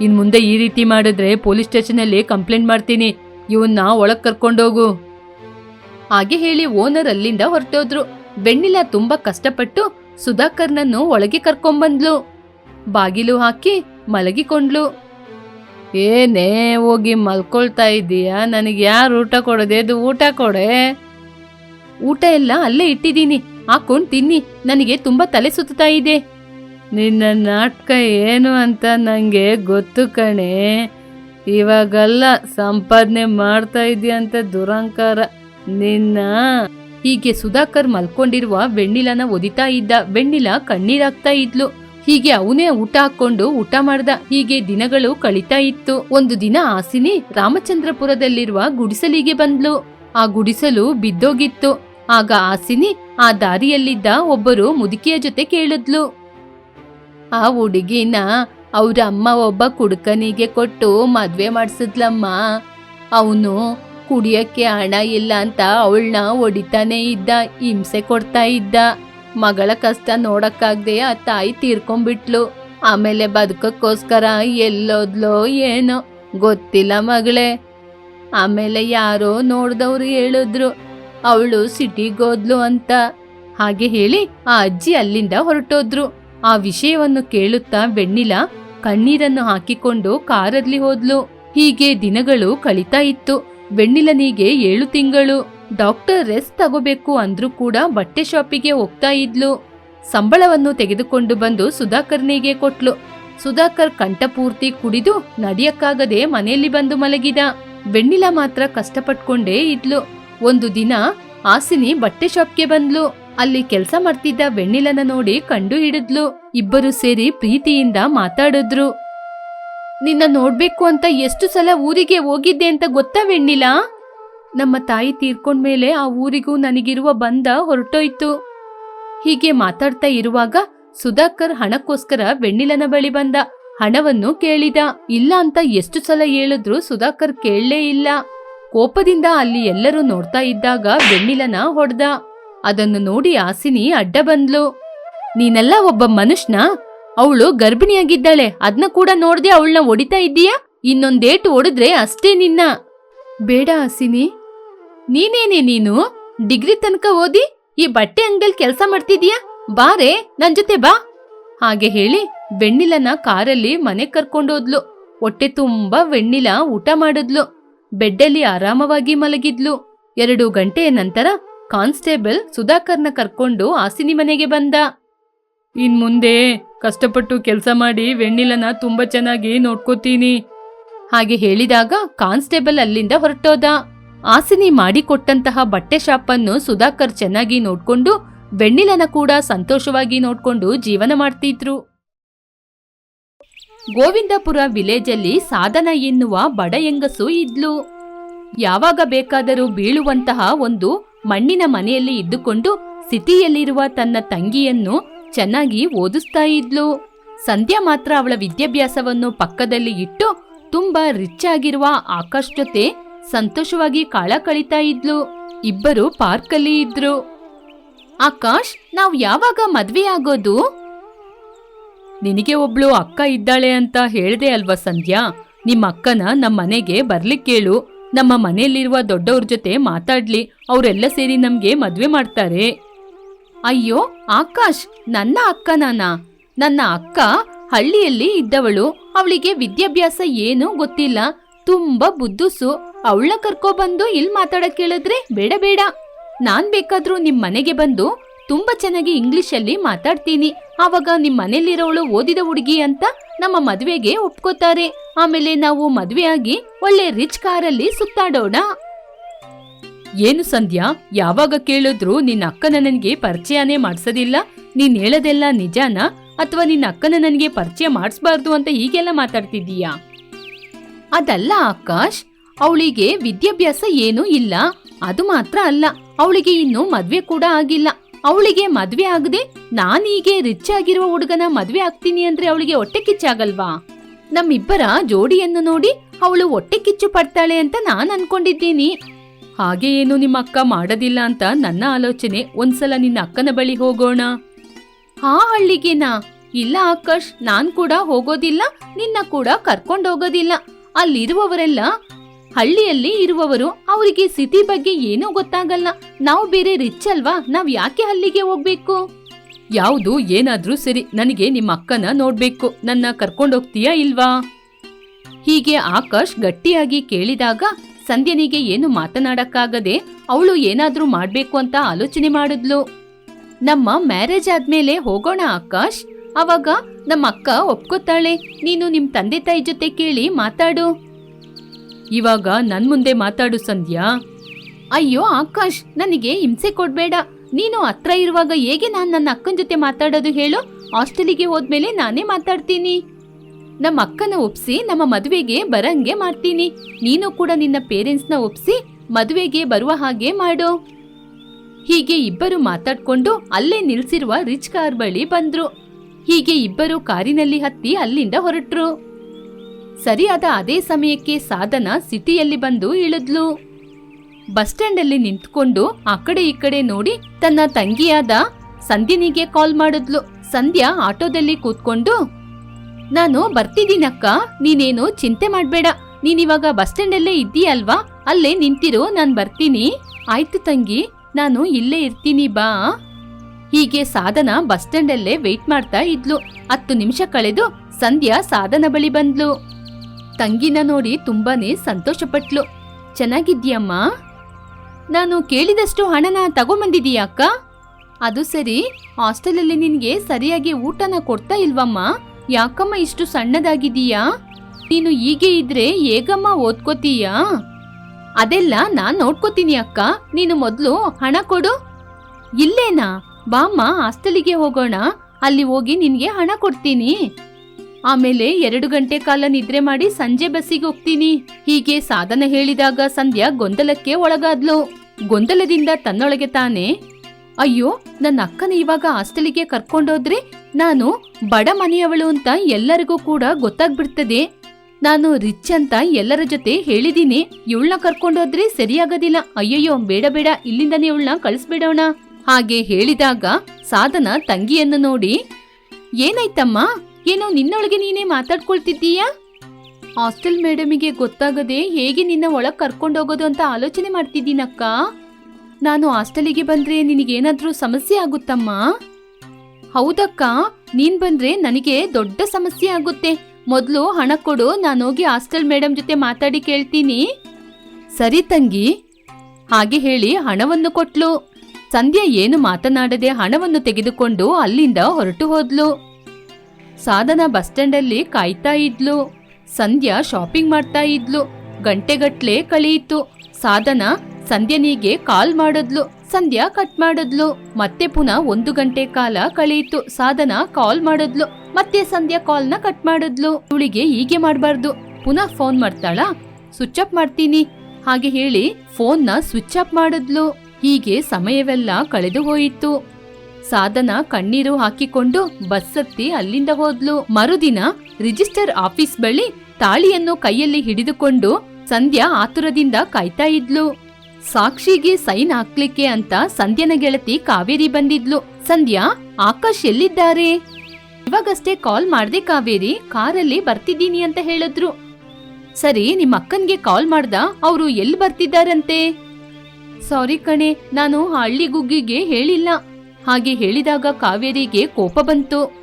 Speaker 1: ಇನ್ ಮುಂದೆ ಈ ರೀತಿ ಮಾಡಿದ್ರೆ ಪೊಲೀಸ್ ಸ್ಟೇಷನಲ್ಲಿ ಕಂಪ್ಲೇಂಟ್ ಮಾಡ್ತೀನಿ. ಇವನ್ನ ಒಳಗೆ ಕರ್ಕೊಂಡೋಗು ಹಾಗೆ ಹೇಳಿ ಓನರ್ ಅಲ್ಲಿಂದ ಹೊರಟೋದ್ರು. ಬೆಣ್ಣಿಲ ತುಂಬಾ ಕಷ್ಟಪಟ್ಟು ಸುಧಾಕರ್ನನ್ನು ಒಳಗೆ ಕರ್ಕೊಂಬಂದ್ಲು. ಬಾಗಿಲು ಹಾಕಿ ಮಲಗಿಕೊಂಡ್ಲು. ಏನೇ ಹೋಗಿ ಮಲ್ಕೊಳ್ತಾ ಇದ್ದೀಯಾ? ನನಗೆ ಯಾರು ಊಟ ಕೊಡೋದೆ? ಅದು ಊಟ ಕೊಡೆ. ಊಟ ಎಲ್ಲ ಅಲ್ಲೇ ಇಟ್ಟಿದ್ದೀನಿ. ಹಾಕೊಂಡು ತಿನ್ನಿ. ನನಗೆ ತುಂಬಾ ತಲೆ ಸುತ್ತಾ ಇದೆ. ನಿನ್ನ ನಾಟಕ ಏನು ಅಂತ ನನಗೆ ಗೊತ್ತು ಕಣೆ. ಇವಾಗಲ್ಲ ಸಂಪಾದನೆ ಮಾಡ್ತಾ ಇದೀಯ ಅಂತ ದುರಂಕಾರ. ನಿನ್ನ. ಹೀಗೆ ಸುಧಾಕರ್ ಮಲ್ಕೊಂಡಿರುವ ಬೆಣ್ಣಿಲನ ಒದಿತಾ ಇದ್ದ. ಬೆಣ್ಣಿಲ ಕಣ್ಣೀರಾಗ್ತಾ ಇದ್ಲು. ಹೀಗೆ ಅವನೇ ಊಟ ಹಾಕೊಂಡು ಊಟ ಮಾಡ್ದ. ಹೀಗೆ ದಿನಗಳು ಕಳೀತಾ ಇತ್ತು. ಒಂದು ದಿನ ಆಸಿನಿ ರಾಮಚಂದ್ರಪುರದಲ್ಲಿರುವ ಗುಡಿಸಲಿಗೆ ಬಂದ್ಲು. ಆ ಗುಡಿಸಲು ಬಿದ್ದೋಗಿತ್ತು. ಆಗ ಆಸಿನಿ ಆ ದಾರಿಯಲ್ಲಿದ್ದ ಒಬ್ಬರು ಮುದುಕಿಯ ಜೊತೆ ಕೇಳಿದ್ಲು. ಆ ಹುಡುಗಿನ ಅವ್ರ ಅಮ್ಮ ಒಬ್ಬ ಕುಡುಕನಿಗೆ ಕೊಟ್ಟು ಮದ್ವೆ ಮಾಡಿಸಿದ್ಲಮ್ಮ. ಅವನು ಕುಡಿಯಕ್ಕೆ ಹಣ ಇಲ್ಲ ಅಂತ ಅವಳನ್ನ ಹೊಡಿತಾನೆ ಇದ್ದ, ಹಿಂಸೆ ಕೊಡ್ತಾ ಇದ್ದ. ಮಗಳ ಕಷ್ಟ ನೋಡಕ್ಕಾಗ್ದೆ ಆ ತಾಯಿ ತೀರ್ಕೊಂಡ್ಬಿಟ್ಲು. ಆಮೇಲೆ ಬದುಕಕ್ಕೋಸ್ಕರ ಎಲ್ಲೋದ್ಲೋ ಏನೋ, ಗೊತ್ತಿಲ್ಲ ಮಗಳೇ. ಆಮೇಲೆ ಯಾರೋ ನೋಡ್ದವ್ರು ಹೇಳಿದ್ರು, ಅವಳು ಸಿಟಿಗೋದ್ಲು ಅಂತ. ಹಾಗೆ ಹೇಳಿ ಆ ಅಜ್ಜಿ ಅಲ್ಲಿಂದ ಹೊರಟೋದ್ರು. ಆ ವಿಷಯವನ್ನು ಕೇಳುತ್ತಾ ಬೆಣ್ಣಿಲ ಕಣ್ಣೀರನ್ನು ಹಾಕಿಕೊಂಡು ಕಾರಲ್ಲಿ ಹೋದ್ಲು. ಹೀಗೆ ದಿನಗಳು ಕಳೀತಾ ಇತ್ತು. ಬೆಣ್ಣಿಲನಿಗೆ ಏಳು ತಿಂಗಳು. ಡಾಕ್ಟರ್ ರೆಸ್ಟ್ ತಗೋಬೇಕು ಅಂದ್ರೂ ಕೂಡ ಬಟ್ಟೆ ಶಾಪಿಗೆ ಹೋಗ್ತಾ ಇದ್ಲು. ಸಂಬಳವನ್ನು ತೆಗೆದುಕೊಂಡು ಬಂದು ಸುಧಾಕರ್ನಿಗೆ ಕೊಟ್ಲು. ಸುಧಾಕರ್ ಕಂಠಪೂರ್ತಿ ಕುಡಿದು ನಡಿಯಕ್ಕಾಗದೆ ಮನೆಯಲ್ಲಿ ಬಂದು ಮಲಗಿದ. ಬೆಣ್ಣಿಲ ಮಾತ್ರ ಕಷ್ಟಪಟ್ಕೊಂಡೇ ಇದ್ಲು. ಒಂದು ದಿನ ಆಸಿನಿ ಬಟ್ಟೆ ಶಾಪ್ಗೆ ಬಂದ್ಲು. ಅಲ್ಲಿ ಕೆಲಸ ಮಾಡ್ತಿದ್ದ ಬೆಣ್ಣಿಲನ ನೋಡಿ ಕಂಡು ಹಿಡಿದ್ಲು. ಇಬ್ಬರು ಸೇರಿ ಪ್ರೀತಿಯಿಂದ ಮಾತಾಡಿದ್ರು. ನಿನ್ನ ನೋಡ್ಬೇಕು ಅಂತ ಎಷ್ಟು ಸಲ ಊರಿಗೆ ಹೋಗಿದ್ದೆ ಅಂತ ಗೊತ್ತಾ ಬೆಣ್ಣಿಲ ನಮ್ಮ ತಾಯಿ ತೀರ್ಕೊಂಡ್ಮೇಲೆ ಆ ಊರಿಗೂ ನನಗಿರುವ ಬಂಧ ಹೊರಟೋಯ್ತು. ಹೀಗೆ ಮಾತಾಡ್ತಾ ಇರುವಾಗ ಸುಧಾಕರ್ ಹಣಕ್ಕೋಸ್ಕರ ಬೆಣ್ಣಿಲನ ಬಳಿ ಬಂದ. ಹಣವನ್ನು ಕೇಳಿದ. ಇಲ್ಲ ಅಂತ ಎಷ್ಟು ಸಲ ಹೇಳಿದ್ರು ಸುಧಾಕರ್ ಕೇಳಲೇ ಇಲ್ಲ. ಕೋಪದಿಂದ ಅಲ್ಲಿ ಎಲ್ಲರೂ ನೋಡ್ತಾ ಇದ್ದಾಗ ಬೆಣ್ಣಿಲನ ಹೊಡೆದ. ಅದನ್ನು ನೋಡಿ ಆಸಿನಿ ಅಡ್ಡ ಬಂದ್ಲು. ನೀನೆಲ್ಲ ಒಬ್ಬ ಮನುಷ್ಯನ? ಅವಳು ಗರ್ಭಿಣಿಯಾಗಿದ್ದಾಳೆ. ಅದನ್ನ ಕೂಡ ನೋಡ್ದೆ ಅವಳನ್ನ ಹೊಡಿತಾ ಇದ್ದೀಯಾ? ಇನ್ನೊಂದೇಟು ಹೊಡೆದ್ರೆ ಅಷ್ಟೇ ನಿನ್ನ. ಬೇಡ ಹಸಿನಿ. ನೀನೇನೆ ನೀನು? ಡಿಗ್ರಿ ತನಕ ಓದಿ ಈ ಬಟ್ಟೆ ಅಂಗಡಿಯಲ್ಲಿ ಕೆಲಸ ಮಾಡ್ತಿದೀಯಾ ಬಾರೆ ನನ್ ಜೊತೆ ಬಾ. ಹಾಗೆ ಹೇಳಿ ಬೆಣ್ಣಿಲನ ಕಾರಲ್ಲಿ ಮನೆ ಕರ್ಕೊಂಡೋದ್ಲು. ಹೊಟ್ಟೆ ತುಂಬಾ ಬೆಣ್ಣಿಲ ಊಟ ಮಾಡಿದ್ಲು. ಬೆಡ್ಡಲ್ಲಿ ಆರಾಮವಾಗಿ ಮಲಗಿದ್ಲು. ಎರಡು ಗಂಟೆಯ ನಂತರ ಕಾನ್ಸ್ಟೇಬಲ್ ಸುಧಾಕರ್ನ ಕರ್ಕೊಂಡು ಆಸಿನಿ ಮನೆಗೆ ಬಂದ. ಇನ್ ಮುಂದೆ ಕಷ್ಟಪಟ್ಟು ಕೆಲಸ ಮಾಡಿ ವೆಣ್ಣಿಲನ ತುಂಬಾ ಚೆನ್ನಾಗಿ ನೋಡ್ಕೋತೀನಿ. ಹಾಗೆ ಹೇಳಿದಾಗ ಕಾನ್ಸ್ಟೇಬಲ್ ಅಲ್ಲಿಂದ ಹೊರಟೋದ. ಆಸಿನಿ ಮಾಡಿಕೊಟ್ಟಂತಹ ಬಟ್ಟೆ ಶಾಪನ್ನು ಸುಧಾಕರ್ ಚೆನ್ನಾಗಿ ನೋಡ್ಕೊಂಡು ಬೆಣ್ಣಿಲನ ಕೂಡ ಸಂತೋಷವಾಗಿ ನೋಡ್ಕೊಂಡು ಜೀವನ ಮಾಡ್ತಿದ್ರು. ಗೋವಿಂದಪುರ ವಿಲೇಜಲ್ಲಿ ಸಾಧನ ಎನ್ನುವ ಬಡ ಹೆಂಗಸು ಇದ್ಲು. ಯಾವಾಗ ಬೇಕಾದರೂ ಬೀಳುವಂತಹ ಒಂದು ಮಣ್ಣಿನ ಮನೆಯಲ್ಲಿ ಇದ್ದುಕೊಂಡು ಸಿಟಿಯಲ್ಲಿರುವ ತನ್ನ ತಂಗಿಯನ್ನು ಚೆನ್ನಾಗಿ ಓದಿಸ್ತಾ ಇದ್ಲು. ಸಂಧ್ಯಾ ಮಾತ್ರ ಅವಳ ವಿದ್ಯಾಭ್ಯಾಸವನ್ನು ಪಕ್ಕದಲ್ಲಿ ಇಟ್ಟು ತುಂಬಾ ರಿಚ್ ಆಗಿರುವ ಆಕಾಶ್ ಜೊತೆ ಸಂತೋಷವಾಗಿ ಕಾಳ ಕಳೀತಾ ಇದ್ಲು. ಇಬ್ಬರು ಪಾರ್ಕಲ್ಲಿ ಇದ್ರು. ಆಕಾಶ್, ನಾವು ಯಾವಾಗ ಮದ್ವೆ ಆಗೋದು? ನಿನಗೆ ಒಬ್ಳು ಅಕ್ಕ ಇದ್ದಾಳೆ ಅಂತ ಹೇಳ್ದೆ ಅಲ್ವಾ ಸಂಧ್ಯಾ? ನಿಮ್ಮ ಅಕ್ಕನ ನಮ್ಮ ಮನೆಗೆ ಬರ್ಲಿಕ್ಕೇಳು ನಮ್ಮ ಮನೆಯಲ್ಲಿರುವ ದೊಡ್ಡವ್ರ ಜೊತೆ ಮಾತಾಡ್ಲಿ. ಅವರೆಲ್ಲ ಸೇರಿ ನಮ್ಗೆ ಮದ್ವೆ ಮಾಡ್ತಾರೆ. ಅಯ್ಯೋ, ಆಕಾಶ್, ನನ್ನ ಅಕ್ಕನಾನ? ನನ್ನ ಅಕ್ಕ ಹಳ್ಳಿಯಲ್ಲಿ ಇದ್ದವಳು. ಅವಳಿಗೆ ವಿದ್ಯಾಭ್ಯಾಸ ಏನೂ ಗೊತ್ತಿಲ್ಲ. ತುಂಬಾ ಬುದ್ಧುಸು ಕರ್ಕೋ ಬಂದು ಇಲ್ಲಿ ಮಾತಾಡಕ್ ಕೇಳಿದ್ರೆ ಬೇಡ ಬೇಡ. ನಾನ್ ಬೇಕಾದ್ರೂ ನಿಮ್ ಮನೆಗೆ ಬಂದು ತುಂಬಾ ಚೆನ್ನಾಗಿ ಇಂಗ್ಲಿಷ್ ಅಲ್ಲಿ ಮಾತಾಡ್ತೀನಿ. ಆವಾಗ ನಿಮ್ ಮನೇಲಿರೋಳು ಓದಿದ ಹುಡುಗಿ ಅಂತ ನಮ್ಮ ಮದ್ವೆಗೆ ಒಪ್ಕೋತಾರೆ. ಆಮೇಲೆ ನಾವು ಮದ್ವೆ ಆಗಿ ಒಳ್ಳೆ ರಿಚ್ ಕಾರಲ್ಲಿ ಸುತ್ತಾಡೋಣ. ಏನು ಸಂಧ್ಯಾ, ಯಾವಾಗ ಕೇಳಿದ್ರು ನಿನ್ನ ಅಕ್ಕನ ನನಗೆ ಪರಿಚಯನೇ ಮಾಡ್ಸೋದಿಲ್ಲ. ನೀನ್ ಹೇಳೋದೆಲ್ಲ ನಿಜಾನ? ಅಥವಾ ನಿನ್ನ ಅಕ್ಕನ ನನಗೆ ಪರಿಚಯ ಮಾಡಿಸ್ಬಾರ್ದು ಅಂತ ಹೀಗೆಲ್ಲ ಮಾತಾಡ್ತಿದ್ದೀಯಾ? ಅದಲ್ಲ ಆಕಾಶ್ ಅವಳಿಗೆ ವಿದ್ಯಾಭ್ಯಾಸ ಏನೂ ಇಲ್ಲ. ಅದು ಮಾತ್ರ ಅಲ್ಲ, ಅವಳಿಗೆ ಇನ್ನು ಮದ್ವೆ ಕೂಡ ಆಗಿಲ್ಲ. ಅವಳಿಗೆ ಮದ್ವೆ ಆಗದೆ ನಾನೀಗೆ ರಿಚ್ ಆಗಿರುವ ಹುಡುಗನ ಮದ್ವೆ ಆಗ್ತೀನಿ ಅಂದ್ರೆ ಅವಳಿಗೆ ಹೊಟ್ಟೆ ಕಿಚ್ಚಾಗಲ್ವಾ? ನಮ್ಮಿಬ್ಬರ ಜೋಡಿಯನ್ನು ನೋಡಿ ಅವಳು ಹೊಟ್ಟೆ ಕಿಚ್ಚು ಪಡ್ತಾಳೆ ಅಂತ ನಾನು ಅನ್ಕೊಂಡಿದ್ದೀನಿ. ಹಾಗೆ ಏನು ನಿಮ್ಮ ಅಕ್ಕ ಮಾಡೋದಿಲ್ಲ ಅಂತ ನನ್ನ ಆಲೋಚನೆ. ಒಂದ್ಸಲ ನಿನ್ನ ಅಕ್ಕನ ಬಳಿ ಹೋಗೋಣ. ಆ ಹಳ್ಳಿಗೆನಾ? ಇಲ್ಲ ಆಕಾಶ್, ನಾನ್ ಕೂಡ ಹೋಗೋದಿಲ್ಲ, ನಿನ್ನ ಕೂಡ ಕರ್ಕೊಂಡು ಹೋಗೋದಿಲ್ಲ ಅಲ್ಲಿರುವವರೆಲ್ಲ ಹಳ್ಳಿಯಲ್ಲಿ ಇರುವವರು ಅವರಿಗೆ ಸಿಟಿ ಬಗ್ಗೆ ಏನೂ ಗೊತ್ತಾಗಲ್ಲ. ನಾವು ಬೇರೆ ರಿಚ್ ಅಲ್ವಾ? ನಾವ್ ಯಾಕೆ ಹಳ್ಳಿಗೆ ಹೋಗ್ಬೇಕು? ಯಾವುದು ಏನಾದ್ರೂ ಸರಿ, ನನಗೆ ನಿಮ್ಮ ಅಕ್ಕನ ನೋಡ್ಬೇಕು. ನನ್ನ ಕರ್ಕೊಂಡೋಗ್ತೀಯಾ ಇಲ್ವಾ? ಹೀಗೆ ಆಕಾಶ್ ಗಟ್ಟಿಯಾಗಿ ಕೇಳಿದಾಗ ಸಂಧ್ಯನಿಗೆ ಏನು ಮಾತನಾಡಕ್ಕಾಗದೆ ಅವಳು ಏನಾದ್ರೂ ಮಾಡ್ಬೇಕು ಅಂತ ಆಲೋಚನೆ ಮಾಡಿದ್ಲು. ನಮ್ಮ ಮ್ಯಾರೇಜ್ ಆದ್ಮೇಲೆ ಹೋಗೋಣ ಆಕಾಶ್. ಅವಾಗ ನಮ್ಮ ಅಕ್ಕ ಒಪ್ಕೋತಾಳೆ, ನೀನು ನಿಮ್ ತಂದೆ ತಾಯಿ ಜೊತೆ ಕೇಳಿ ಮಾತಾಡು. ಇವಾಗ ನನ್ ಮುಂದೆ ಮಾತಾಡು ಸಂಧ್ಯಾ. ಅಯ್ಯೋ ಆಕಾಶ್, ನನಗೆ ಹಿಂಸೆ ಕೊಡ್ಬೇಡ. ನೀನು ಹತ್ರ ಇರುವಾಗ ಹೇಗೆ ನಾನು ನನ್ನ ಅಕ್ಕನ ಜೊತೆ ಮಾತಾಡೋದು ಹೇಳು? ಹಾಸ್ಟೆಲಿಗೆ ಹೋದ್ಮೇಲೆ ನಾನೇ ಮಾತಾಡ್ತೀನಿ. ನಮ್ಮ ಅಕ್ಕನ ಒಪ್ಸಿ ನಮ್ಮ ಮದುವೆಗೆ ಬರಂಗೆ ಮಾಡ್ತೀನಿ. ನೀನು ಕೂಡ ನಿನ್ನ ಪೇರೆಂಟ್ಸ್ನ ಒಪ್ಸಿ ಮದುವೆಗೆ ಬರುವ ಹಾಗೆ ಮಾಡು. ಹೀಗೆ ಇಬ್ಬರು ಮಾತಾಡ್ಕೊಂಡು ಅಲ್ಲೇ ನಿಲ್ಸಿರುವ ರಿಚ್ ಕಾರ್ ಬಳಿ ಬಂದ್ರು. ಹೀಗೆ ಇಬ್ಬರು ಕಾರಿನಲ್ಲಿ ಹತ್ತಿ ಅಲ್ಲಿಂದ ಹೊರಟ್ರು. ಸರಿಯಾದ ಅದೇ ಸಮಯಕ್ಕೆ ಸಾಧನ ಸಿಟಿಯಲ್ಲಿ ಬಂದು ಇಳಿದ್ಲು. ಬಸ್ ಸ್ಟ್ಯಾಂಡಲ್ಲಿ ನಿಂತ್ಕೊಂಡು ಆ ಕಡೆ ಈ ಕಡೆ ನೋಡಿ ತನ್ನ ತಂಗಿಯಾದ ಸಂಧ್ಯನಿಗೆ ಕಾಲ್ ಮಾಡಿದ್ಲು. ಸಂಧ್ಯಾ ಆಟೋದಲ್ಲಿ ಕೂತ್ಕೊಂಡು, ನಾನು ಬರ್ತಿದ್ದೀನಕ್ಕ, ನೀನೇನು ಚಿಂತೆ ಮಾಡ್ಬೇಡ. ನೀನಿವಾಗ ಬಸ್ ಸ್ಟ್ಯಾಂಡಲ್ಲೇ ಇದ್ದೀಯಲ್ವಾ? ಅಲ್ಲೇ ನಿಂತಿರು, ನಾನು ಬರ್ತೀನಿ. ಆಯ್ತು ತಂಗಿ, ನಾನು ಇಲ್ಲೇ ಇರ್ತೀನಿ, ಬಾ. ಹೀಗೆ ಸಾಧನ ಬಸ್ ಸ್ಟ್ಯಾಂಡಲ್ಲೇ ವೆಯ್ಟ್ ಮಾಡ್ತಾ ಇದ್ಲು. ಹತ್ತು ನಿಮಿಷ ಕಳೆದು ಸಂಧ್ಯಾ ಸಾಧನ ಬಳಿ ಬಂದ್ಲು. ತಂಗಿನ ನೋಡಿ ತುಂಬಾನೇ ಸಂತೋಷಪಟ್ಲು. ಚೆನ್ನಾಗಿದ್ಯಮ್ಮ ನಾನು ಕೇಳಿದಷ್ಟು ಹಣನ ತಗೊಂಬಂದಿದೀಯ ಅಕ್ಕ? ಅದು ಸರಿ, ಹಾಸ್ಟೆಲಲ್ಲಿ ನಿನಗೆ ಸರಿಯಾಗಿ ಊಟನ ಕೊಡ್ತಾ ಇಲ್ವಮ್ಮ? ಯಾಕಮ್ಮ ಇಷ್ಟು ಸಣ್ಣದಾಗಿದೀಯಾ ನೀನು ಹೀಗೆ ಇದ್ರೆ ಹೇಗಮ್ಮ ಓದ್ಕೋತೀಯಾ? ಅದೆಲ್ಲ ನಾನ್ ನೋಡ್ಕೋತೀನಿ ಅಕ್ಕ. ನೀನು ಮೊದ್ಲು ಹಣ ಕೊಡು. ಇಲ್ಲೇನಾ? ಬಾಮ್ಮ, ಹಾಸ್ಟೆಲಿಗೆ ಹೋಗೋಣ. ಅಲ್ಲಿ ಹೋಗಿ ನಿನ್ಗೆ ಹಣ ಕೊಡ್ತೀನಿ. ಆಮೇಲೆ ಎರಡು ಗಂಟೆ ಕಾಲ ನಿದ್ರೆ ಮಾಡಿ ಸಂಜೆ ಬಸ್ಸಿಗೆ ಹೋಗ್ತೀನಿ. ಹೀಗೆ ಸಾಧನ ಹೇಳಿದಾಗ ಸಂಧ್ಯಾ ಗೊಂದಲಕ್ಕೆ ಒಳಗಾದ್ಲು. ಗೊಂದಲದಿಂದ ತನ್ನೊಳಗೆ ತಾನೇ, ಅಯ್ಯೋ, ನನ್ನ ಅಕ್ಕನ ಇವಾಗ ಹಾಸ್ಟೆಲಿಗೆ ಕರ್ಕೊಂಡೋದ್ರೆ ನಾನು ಬಡ ಮನೆಯವಳು ಅಂತ ಎಲ್ಲರಿಗೂ ಕೂಡ ಗೊತ್ತಾಗ್ಬಿಡ್ತದೆ. ನಾನು ರಿಚ್ ಅಂತ ಎಲ್ಲರ ಜೊತೆ ಹೇಳಿದೀನಿ ಇವಳನ್ನ ಕರ್ಕೊಂಡೋದ್ರೆ ಸರಿಯಾಗೋದಿಲ್ಲ. ಅಯ್ಯಯ್ಯೋ, ಬೇಡ ಬೇಡ, ಇಲ್ಲಿಂದನೇ ಇವಳನ್ನ ಕಳಿಸ್ಬಿಡೋಣ. ಹಾಗೆ ಹೇಳಿದಾಗ ಸಾಧನ ತಂಗಿಯನ್ನು ನೋಡಿ, ಏನಾಯ್ತಮ್ಮ? ಏನೋ ನಿನ್ನೊಳಗೆ ನೀನೇ ಮಾತಾಡ್ಕೊಳ್ತಿದ್ದೀಯಾ? ಹಾಸ್ಟೆಲ್ ಮೇಡಮಿಗೆ ಗೊತ್ತಾಗದೆ ಹೇಗೆ ನಿನ್ನ ಒಳಗ್ ಕರ್ಕೊಂಡೋಗೋದು ಅಂತ ಆಲೋಚನೆ ಮಾಡ್ತಿದ್ದೀನಕ್ಕ? ನಾನು ಹಾಸ್ಟೆಲಿಗೆ ಬಂದ್ರೆ ನಿನಗೇನಾದ್ರೂ ಸಮಸ್ಯೆ ಆಗುತ್ತಮ್ಮ? ಹೌದಕ್ಕ, ನೀನ್ ಬಂದ್ರೆ ನನಗೆ ದೊಡ್ಡ ಸಮಸ್ಯೆ ಆಗುತ್ತೆ. ಮೊದಲು ಹಣ ಕೊಡು ಹೋಗಿ ಹಾಸ್ಟೆಲ್ ಮೇಡಮ್ ಜೊತೆ ಮಾತಾಡಿ ಕೇಳ್ತೀನಿ. ಸರಿ ತಂಗಿ. ಹಾಗೆ ಹೇಳಿ ಹಣವನ್ನು ಕೊಟ್ಲು. ಸಂಧ್ಯಾ ಏನು ಮಾತನಾಡದೆ ಹಣವನ್ನು ತೆಗೆದುಕೊಂಡು ಅಲ್ಲಿಂದ ಹೊರಟು ಹೋದ್ಲು. ಸಾಧನ ಬಸ್ ಸ್ಟ್ಯಾಂಡಲ್ಲಿ ಕಾಯ್ತಾ ಇದ್ಲು. ಸಂಧ್ಯಾ ಶಾಪಿಂಗ್ ಮಾಡ್ತಾ ಇದ್ಲು. ಗಂಟೆಗಟ್ಲೆ ಕಳೆಯಿತು ಸಾಧನ ಸಂಧ್ಯನಿಗೆ ಕಾಲ್ ಮಾಡಿದ್ಲು. ಸಂಧ್ಯಾ ಕಟ್ ಮಾಡಿದ್ಲು. ಮತ್ತೆ ಪುನಃ ಒಂದು ಗಂಟೆ ಕಾಲ ಕಳೆಯಿತು ಸಾಧನ ಕಾಲ್ ಮಾಡಿದ್ಲು. ಮತ್ತೆ ಸಂಧ್ಯಾ ಕಾಲ್ನ ಕಟ್ ಮಾಡಿದ್ಲು. ಇವಳಿಗೆ ಹೀಗೆ ಮಾಡಬಾರ್ದು. ಪುನಃ ಫೋನ್ ಮಾಡ್ತಾಳಾ? ಸ್ವಿಚ್ ಆಫ್ ಮಾಡ್ತೀನಿ. ಹಾಗೆ ಹೇಳಿ ಫೋನ್ನ ಸ್ವಿಚ್ ಆಫ್ ಮಾಡಿದ್ಲು. ಹೀಗೆ ಸಮಯವೆಲ್ಲ ಕಳೆದು ಹೋಯಿತು. ಸಾಧನ ಕಣ್ಣೀರು ಹಾಕಿಕೊಂಡು ಬಸ್ಸತ್ತಿ ಅಲ್ಲಿಂದ ಹೋದ್ಲು. ಮರುದಿನ ರಿಜಿಸ್ಟರ್ ಆಫೀಸ್ ಬಳಿ ತಾಳಿಯನ್ನು ಕೈಯಲ್ಲಿ ಹಿಡಿದುಕೊಂಡು ಸಂಧ್ಯಾ ಆತುರದಿಂದ ಕಾಯ್ತಾ ಇದ್ಲು. ಸಾಕ್ಷಿಗೆ ಸೈನ್ ಹಾಕ್ಲಿಕ್ಕೆ ಅಂತ ಸಂಧ್ಯನ ಗೆಳತಿ ಕಾವೇರಿ ಬಂದಿದ್ಲು. ಸಂಧ್ಯಾ, ಆಕಾಶ್ ಎಲ್ಲಿದ್ದಾರೆ? ಇವಾಗಷ್ಟೇ ಕಾಲ್ ಮಾಡ್ದೆ ಕಾವೇರಿ, ಕಾರಲ್ಲಿ ಬರ್ತಿದ್ದೀನಿ ಅಂತ ಹೇಳಿದ್ರು. ಸರಿ, ನಿಮ್ಮ ಅಕ್ಕನ್ಗೆ ಕಾಲ್ ಮಾಡ್ದ, ಅವರು ಎಲ್ಲಿ ಬರ್ತಿದ್ದಾರಂತೆ? ಸಾರಿ ಕಣೆ, ನಾನು ಹಳ್ಳಿ ಗುಗ್ಗಿಗೆ ಹೇಳಿಲ್ಲ. ಹಾಗೆ ಹೇಳಿದಾಗ ಕಾವೇರಿಗೆ ಕೋಪ ಬಂತು.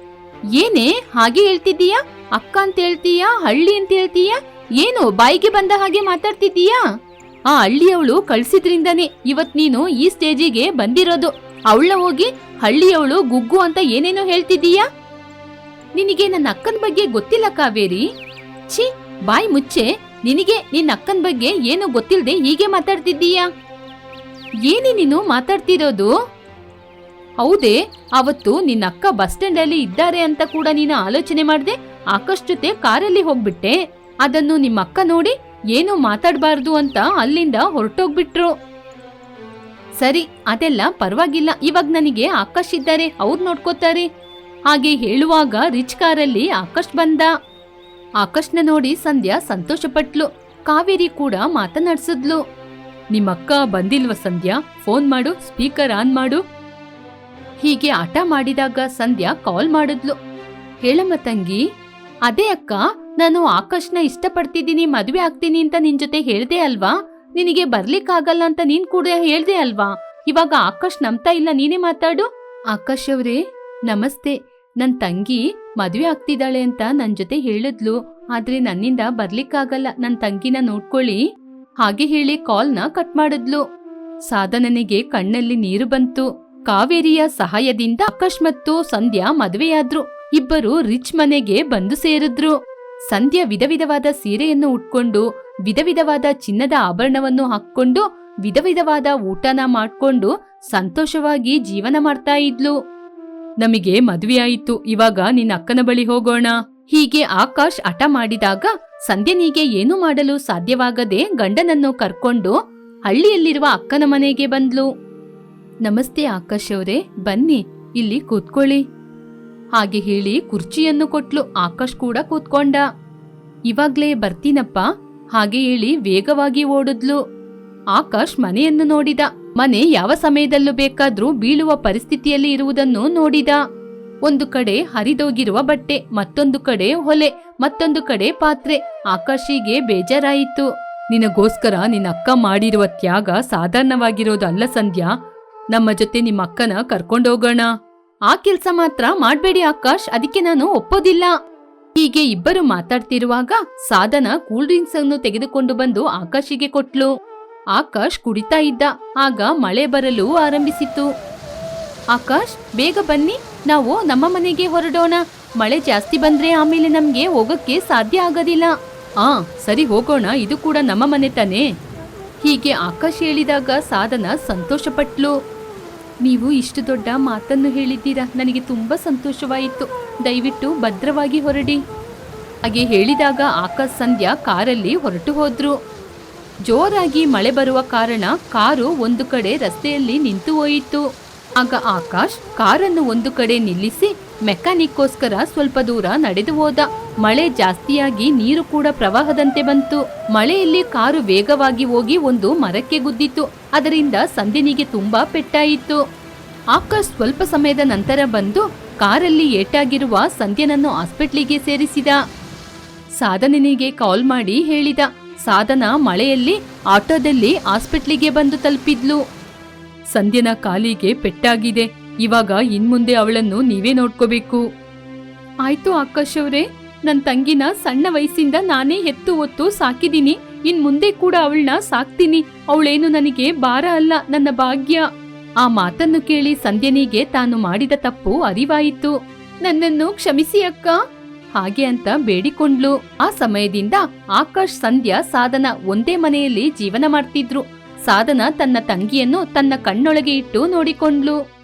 Speaker 1: ಏನೇ, ಹಾಗೆ ಹೇಳ್ತಿದ್ದೀಯಾ? ಅಕ್ಕ ಅಂತ ಹೇಳ್ತೀಯಾ? ಹಳ್ಳಿ ಅಂತ ಹೇಳ್ತೀಯಾ? ಏನು, ಬಾಯಿಗೆ ಬಂದ ಹಾಗೆ ಮಾತಾಡ್ತಿದ್ದೀಯಾ? ಆ ಹಳ್ಳಿಯವಳು ಕಳ್ಸಿದ್ರಿಂದಾನೆ ಇವತ್ ನೀನು ಈ ಸ್ಟೇಜಿಗೆ ಬಂದಿರೋದು. ಅವಳ ಹೋಗಿ ಹಳ್ಳಿಯವಳು ಗುಗ್ಗು ಅಂತ ಏನೇನೋ ಹೇಳ್ತಿದ್ದೀಯಾ? ನಿನಗೆ ನನ್ನ ಅಕ್ಕನ ಬಗ್ಗೆ ಗೊತ್ತಿಲ್ಲ ಕಾವೇರಿ? ಛೀ, ಬಾಯಿ ಮುಚ್ಚೆ. ನಿನಗೆ ನಿನ್ನ ಅಕ್ಕನ ಬಗ್ಗೆ ಏನು ಗೊತ್ತಿಲ್ಲದೆ ಹೀಗೆ ಮಾತಾಡ್ತಿದ್ದೀಯಾ? ಏನೇ ನೀನು ಮಾತಾಡ್ತಿರೋದು? ಹೌದೇ, ಅವತ್ತು ನಿನ್ನ ಅಕ್ಕ ಬಸ್ ಸ್ಟ್ಯಾಂಡ್ ಅಲ್ಲಿ ಇದ್ದಾರೆ ಅಂತ ಕೂಡ ನೀನು ಆಲೋಚನೆ ಮಾಡಿದೆ, ಆಕಾಶ್ ಜೊತೆ ಕಾರಲ್ಲಿ ಹೋಗ್ಬಿಟ್ಟೆ. ಅದನ್ನು ನಿಮ್ಮ ಅಕ್ಕ ನೋಡಿ ಏನು ಮಾತಾಡಬಾರ್ದು ಅಂತ ಅಲ್ಲಿಂದ ಹೊರಟೋಗ್ಬಿಟ್ರು. ಸರಿ, ಅದೆಲ್ಲ ಪರವಾಗಿಲ್ಲ. ಇವಾಗ ನನಗೆ ಆಕಾಶ್ ಇದ್ದಾರೆ, ಅವ್ರು ನೋಡ್ಕೋತಾರೆ. ಹಾಗೆ ಹೇಳುವಾಗ ರಿಚ್ ಕಾರಲ್ಲಿ ಆಕಾಶ್ ಬಂದ. ಆಕಾಶ್ನ ನೋಡಿ ಸಂಧ್ಯಾ ಸಂತೋಷಪಟ್ಲು. ಕಾವೇರಿ ಕೂಡ ಮಾತನಾಡ್ಸಿದ್ಲು. ನಿಮ್ಮಕ್ಕ ಬಂದಿಲ್ವ ಸಂಧ್ಯಾ? ಫೋನ್ ಮಾಡು, ಸ್ಪೀಕರ್ ಆನ್ ಮಾಡು. ಹೀಗೆ ಆಟ ಮಾಡಿದಾಗ ಸಂಧ್ಯಾ ಕಾಲ್ ಮಾಡಿದ್ಲು. ಹೇಳಮ್ಮ ತಂಗಿ ಅದೇ ಅಕ್ಕ, ನಾನು ಆಕಾಶ್ನ ಇಷ್ಟಪಡ್ತಿದ್ದೀನಿ, ಮದುವೆ ಆಗ್ತೀನಿ ಅಂತ ನಿನ್ ಜೊತೆ ಹೇಳ್ದೆ ಅಲ್ವಾ? ನಿನಗೆ ಬರ್ಲಿಕ್ಕಾಗಲ್ಲ ಅಂತ ನೀನ್ ಕೂಡ ಹೇಳ್ದೆ ಅಲ್ವಾ? ಇವಾಗ ಆಕಾಶ್ ನಂಬ್ತಾ ಇಲ್ಲ, ನೀನೇ ಮಾತಾಡು. ಆಕಾಶ್ ಅವ್ರೇ, ನಮಸ್ತೆ. ನನ್ ತಂಗಿ ಮದ್ವೆ ಆಗ್ತಿದ್ದಾಳೆ ಅಂತ ನನ್ ಜೊತೆ ಹೇಳಿದ್ಲು. ಆದ್ರೆ ನನ್ನಿಂದ ಬರ್ಲಿಕ್ಕಾಗಲ್ಲ. ನನ್ ತಂಗಿನ ನೋಡ್ಕೊಳ್ಳಿ. ಹಾಗೆ ಹೇಳಿ ಕಾಲ್ನ ಕಟ್ ಮಾಡಿದ್ಲು. ಸಾಧನನಿಗೆ ಕಣ್ಣಲ್ಲಿ ನೀರು ಬಂತು. ಕಾವೇರಿಯ ಸಹಾಯದಿಂದ ಆಕಾಶ್ ಮತ್ತು ಸಂಧ್ಯಾ ಮದುವೆಯಾದ್ರು. ಇಬ್ಬರು ರಿಚ್ ಮನೆಗೆ ಬಂದು ಸೇರಿದ್ರು. ಸಂಧ್ಯಾ ವಿಧ ವಿಧವಾದ ಸೀರೆಯನ್ನು ಉಟ್ಕೊಂಡು ವಿಧ ವಿಧವಾದ ಚಿನ್ನದ ಆಭರಣವನ್ನು ಹಾಕ್ಕೊಂಡು ವಿಧ ವಿಧವಾದ ಊಟನ ಮಾಡ್ಕೊಂಡು ಸಂತೋಷವಾಗಿ ಜೀವನ ಮಾಡ್ತಾ ಇದ್ಲು. ನಮಗೆ ಮದುವೆಯಾಯಿತು, ಇವಾಗ ನಿನ್ನ ಅಕ್ಕನ ಬಳಿ ಹೋಗೋಣ. ಹೀಗೆ ಆಕಾಶ್ ಹಠ ಮಾಡಿದಾಗ ಸಂಧ್ಯನಿಗೆ ಏನು ಮಾಡಲು ಸಾಧ್ಯವಾಗದೆ ಗಂಡನನ್ನು ಕರ್ಕೊಂಡು ಹಳ್ಳಿಯಲ್ಲಿರುವ ಅಕ್ಕನ ಮನೆಗೆ ಬಂದ್ಲು. ನಮಸ್ತೆ ಆಕಾಶ್ ಅವರೇ, ಬನ್ನಿ, ಇಲ್ಲಿ ಕೂತ್ಕೊಳ್ಳಿ. ಹಾಗೆ ಹೇಳಿ ಕುರ್ಚಿಯನ್ನು ಕೊಟ್ಲು ಆಕಾಶ್ ಕೂಡ ಕೂತ್ಕೊಂಡ. ಇವಾಗ್ಲೇ ಬರ್ತೀನಪ್ಪ, ಹಾಗೆ ಹೇಳಿ ವೇಗವಾಗಿ ಓಡಿದ್ಲು. ಆಕಾಶ್ ಮನೆಯನ್ನು ನೋಡಿದ, ಮನೆ ಯಾವ ಸಮಯದಲ್ಲೂ ಬೇಕಾದ್ರೂ ಬೀಳುವ ಪರಿಸ್ಥಿತಿಯಲ್ಲಿ ಇರುವುದನ್ನು ನೋಡಿದ. ಒಂದು ಕಡೆ ಹರಿದೋಗಿರುವ ಬಟ್ಟೆ, ಮತ್ತೊಂದು ಕಡೆ ಹೊಲೆ, ಮತ್ತೊಂದು ಕಡೆ ಪಾತ್ರೆ, ಆಕಾಶಿಗೆ ಬೇಜಾರಾಯಿತು. ನಿನಗೋಸ್ಕರ ನಿನ್ನ ಅಕ್ಕ ಮಾಡಿರುವ ತ್ಯಾಗ ಸಾಧಾರಣವಾಗಿರೋದಲ್ಲ ಸಂಧ್ಯಾ ನಮ್ಮ ಜೊತೆ ನಿಮ್ಮ ಅಕ್ಕನ ಕರ್ಕೊಂಡೋಗೋಣ ಆ ಕೆಲ್ಸ ಮಾತ್ರ ಮಾಡ್ಬೇಡಿ ಆಕಾಶ್, ಅದಕ್ಕೆ ನಾನು ಒಪ್ಪೋದಿಲ್ಲ. ಹೀಗೆ ಇಬ್ಬರು ಮಾತಾಡ್ತಿರುವಾಗ ಸಾಧನ ಕೂಲ್ ಡ್ರಿಂಕ್ಸ್ ಅನ್ನು ತೆಗೆದುಕೊಂಡು ಬಂದು ಆಕಾಶಿಗೆ ಕೊಟ್ಲು. ಆಕಾಶ್ ಕುಡಿತಾ ಇದ್ದ, ಆಗ ಮಳೆ ಬರಲು ಆರಂಭಿಸಿತು ಆಕಾಶ್, ಬೇಗ ಬನ್ನಿ, ನಾವು ನಮ್ಮ ಮನೆಗೆ ಹೊರಡೋಣ. ಮಳೆ ಜಾಸ್ತಿ ಬಂದ್ರೆ ಆಮೇಲೆ ನಮ್ಗೆ ಹೋಗಕ್ಕೆ ಸಾಧ್ಯ ಆಗೋದಿಲ್ಲ. ಆ, ಸರಿ ಹೋಗೋಣ, ಇದು ಕೂಡ ನಮ್ಮ ಮನೆ ತಾನೇ. ಹೀಗೆ ಆಕಾಶ್ ಹೇಳಿದಾಗ ಸಾಧನ ಸಂತೋಷಪಟ್ಲು. ನೀವು ಇಷ್ಟು ದೊಡ್ಡ ಮಾತನ್ನು ಹೇಳಿದ್ದೀರಾ? ನನಗೆ ತುಂಬ ಸಂತೋಷವಾಯಿತು. ದಯವಿಟ್ಟು ಭದ್ರವಾಗಿ ಹೊರಡಿ. ಹಾಗೆ ಹೇಳಿದಾಗ ಆಕಾಶ್ ಸಂಧ್ಯಾ ಕಾರಲ್ಲಿ ಹೊರಟು ಹೋದ್ರು. ಜೋರಾಗಿ ಮಳೆ ಬರುವ ಕಾರಣ ಕಾರು ಒಂದು ಕಡೆ ರಸ್ತೆಯಲ್ಲಿ ನಿಂತು ಹೋಯಿತು. ಆಗ ಆಕಾಶ್ ಕಾರನ್ನು ಒಂದು ಕಡೆ ನಿಲ್ಲಿಸಿ ಮೆಕ್ಯಾನಿಕ್ಗೋಸ್ಕರ ಸ್ವಲ್ಪ ದೂರ ನಡೆದು ಹೋದ. ಮಳೆ ಜಾಸ್ತಿಯಾಗಿ ನೀರು ಕೂಡ ಪ್ರವಾಹದಂತೆ ಬಂತು. ಮಳೆಯಲ್ಲಿ ಕಾರು ವೇಗವಾಗಿ ಹೋಗಿ ಒಂದು ಮರಕ್ಕೆ ಗುದ್ದಿತು. ಅದರಿಂದ ಸಂಧಿನಿಗೆ ತುಂಬಾ ಪೆಟ್ಟಾಯಿತು. ಆಕಾಶ್ ಸ್ವಲ್ಪ ಸಮಯದ ನಂತರ ಬಂದು ಕಾರಲ್ಲಿ ಏಟಾಗಿರುವ ಸಂಧ್ಯನನ್ನು ಹಾಸ್ಪಿಟ್ಲಿಗೆ ಸೇರಿಸಿದ. ಸಾಧನನಿಗೆ ಕಾಲ್ ಮಾಡಿ ಹೇಳಿದ. ಸಾಧನ ಮಳೆಯಲ್ಲಿ ಆಟೋದಲ್ಲಿ ಹಾಸ್ಪಿಟ್ಲಿಗೆ ಬಂದು ತಲುಪಿದ್ಲು. ಸಂಧ್ಯನ ಕಾಲಿಗೆ ಪೆಟ್ಟಾಗಿದೆ. ಇವಾಗ ಇನ್ಮುಂದೆ ಅವಳನ್ನು ನೀವೇ ನೋಡ್ಕೋಬೇಕು. ಆಯ್ತು ಆಕಾಶ್ ಅವರೇ ನನ್ನ ತಂಗಿನ ಸಣ್ಣ ವಯಸ್ಸಿಂದ ನಾನೇ ಎತ್ತು ಒತ್ತು ಸಾಕಿದೀನಿ ಇನ್ ಮುಂದೆ ಕೂಡ ಅವಳನ್ನ ಸಾಕ್ತೀನಿ. ಅವಳೇನು ನನಗೆ ಭಾರ ಅಲ್ಲ, ನನ್ನ ಭಾಗ್ಯ. ಆ ಮಾತನ್ನು ಕೇಳಿ ಸಂಧ್ಯನಿಗೆ ತಾನು ಮಾಡಿದ ತಪ್ಪು ಅರಿವಾಯಿತು. ನನ್ನನ್ನು ಕ್ಷಮಿಸಿ ಅಕ್ಕ. ಹಾಗೆ ಅಂತ ಬೇಡಿಕೊಂಡ್ಲು. ಆ ಸಮಯದಿಂದ ಆಕಾಶ್, ಸಂಧ್ಯಾ, ಸಾಧನ ಒಂದೇ ಮನೆಯಲ್ಲಿ ಜೀವನ ಮಾಡ್ತಿದ್ರು. ಸಾಧನ ತನ್ನ ತಂಗಿಯನ್ನು ತನ್ನ ಕಣ್ಣೊಳಗೆ ಇಟ್ಟು ನೋಡಿಕೊಂಡ್ಲು.